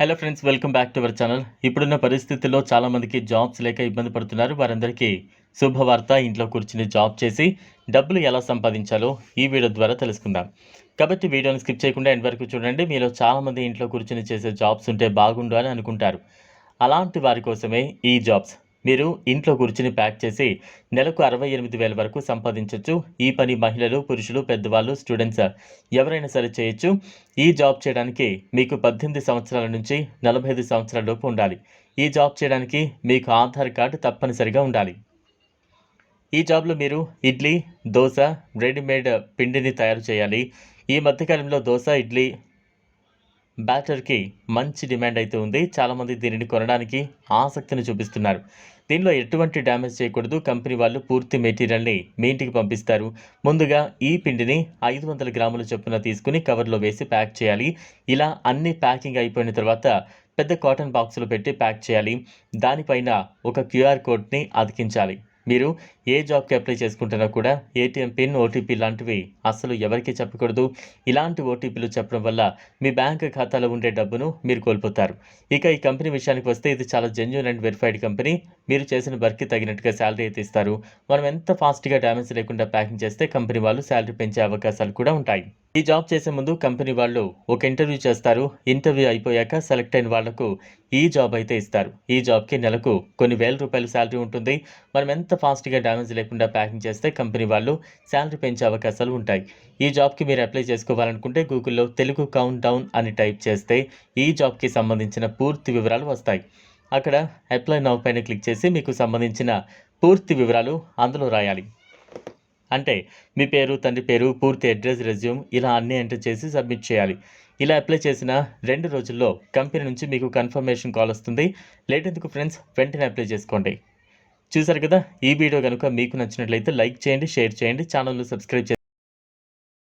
Hello friends welcome back to our channel ఇప్పుడున్న పరిస్థితుల్లో చాలామందికి జాబ్స్ లేక ఇబ్బంది పడుతున్నారు. వారందరికీ శుభవార్త. ఇంట్లో కూర్చుని జాబ్ చేసి డబ్బులు ఎలా సంపాదించాలో ఈ వీడియో ద్వారా తెలుసుకుందాం. కాబట్టి వీడియోని స్కిప్ చేయకుండా ఎండ్ వరకు చూడండి. మీలో చాలామంది ఇంట్లో కూర్చుని చేసే జాబ్స్ ఉంటే బాగుండు అని అనుకుంటారు. అలాంటి వారి కోసమే ఈ జాబ్స్ మీరు ఇంట్లో కూర్చుని ప్యాక్ చేసి నెలకు అరవై ఎనిమిది వేల వరకు సంపాదించవచ్చు ఈ పని మహిళలు పురుషులు పెద్దవాళ్ళు స్టూడెంట్స్ ఎవరైనా సరే చేయొచ్చు. ఈ జాబ్ చేయడానికి మీకు పద్దెనిమిది సంవత్సరాల నుంచి నలభై ఐదు సంవత్సరాల లోపు ఉండాలి. ఈ జాబ్ చేయడానికి మీకు ఆధార్ కార్డు తప్పనిసరిగా ఉండాలి. ఈ జాబ్లో మీరు ఇడ్లీ దోశ రెడీమేడ్ పిండిని తయారు చేయాలి. ఈ మధ్యకాలంలో దోశ ఇడ్లీ బ్యాటర్కి మంచి డిమాండ్ అయితే ఉంది. చాలామంది దీనిని కొనడానికి ఆసక్తిని చూపిస్తున్నారు. దీనిలో ఎటువంటి డ్యామేజ్ చేయకూడదు. కంపెనీ వాళ్ళు పూర్తి మెటీరియల్ని మీ ఇంటికి పంపిస్తారు. ముందుగా ఈ పిండిని ఐదు వందల గ్రాముల చొప్పున తీసుకుని కవర్లో వేసి ప్యాక్ చేయాలి. ఇలా అన్ని ప్యాకింగ్ అయిపోయిన తర్వాత పెద్ద కాటన్ బాక్సులు పెట్టి ప్యాక్ చేయాలి. దానిపైన ఒక క్యూఆర్ కోడ్ని అతికించాలి. మీరు ఏ జాబ్కి అప్లై చేసుకుంటున్నా కూడా ఏటీఎం పిన్ ఓటీపీ లాంటివి అస్సలు ఎవరికీ చెప్పకూడదు. ఇలాంటి ఓటీపీలు చెప్పడం వల్ల మీ బ్యాంక్ ఖాతాలో ఉండే డబ్బును మీరు కోల్పోతారు. ఇక ఈ కంపెనీ విషయానికి వస్తే ఇది చాలా జెన్యున్ అండ్ వెరిఫైడ్ కంపెనీ. మీరు చేసిన వర్క్కి తగినట్టుగా శాలరీ అయితే ఇస్తారు. మనం ఎంత ఫాస్ట్గా డ్యామేజ్ లేకుండా ప్యాకింగ్ చేస్తే కంపెనీ వాళ్ళు శాలరీ పెంచే అవకాశాలు కూడా ఉంటాయి. ఈ జాబ్ చేసే ముందు కంపెనీ వాళ్ళు ఒక ఇంటర్వ్యూ చేస్తారు. ఇంటర్వ్యూ అయిపోయాక సెలెక్ట్ అయిన వాళ్ళకు ఈ జాబ్ అయితే ఇస్తారు. ఈ జాబ్కి నెలకు కొన్ని వేల రూపాయల శాలరీ ఉంటుంది. మనం ఎంత ఫాస్ట్గా డ్యామేజ్ లేకుండా ప్యాకింగ్ చేస్తే కంపెనీ వాళ్ళు శాలరీ పెంచే అవకాశాలు ఉంటాయి. ఈ జాబ్కి మీరు అప్లై చేసుకోవాలనుకుంటే గూగుల్లో తెలుగు కౌంట్ డౌన్ అని టైప్ చేస్తే ఈ జాబ్కి సంబంధించిన పూర్తి వివరాలు వస్తాయి. అక్కడ అప్లై నౌ పైన క్లిక్ చేసి మీకు సంబంధించిన పూర్తి వివరాలు అందులో రాయాలి. అంటే మీ పేరు తండ్రి పేరు పూర్తి అడ్రస్ రెజ్యూమ్ ఇలా అన్నీ ఎంటర్ చేసి సబ్మిట్ చేయాలి. ఇలా అప్లై చేసిన రెండు రోజుల్లో కంపెనీ నుంచి మీకు కన్ఫర్మేషన్ కాల్ వస్తుంది. లేట్ ఎందుకు ఫ్రెండ్స్? వెంటనే అప్లై చేసుకోండి. చూసారు కదా? ఈ వీడియో కనుక మీకు నచ్చినట్లయితే లైక్ చేయండి షేర్ చేయండి ఛానల్ను సబ్స్క్రైబ్ చేయండి.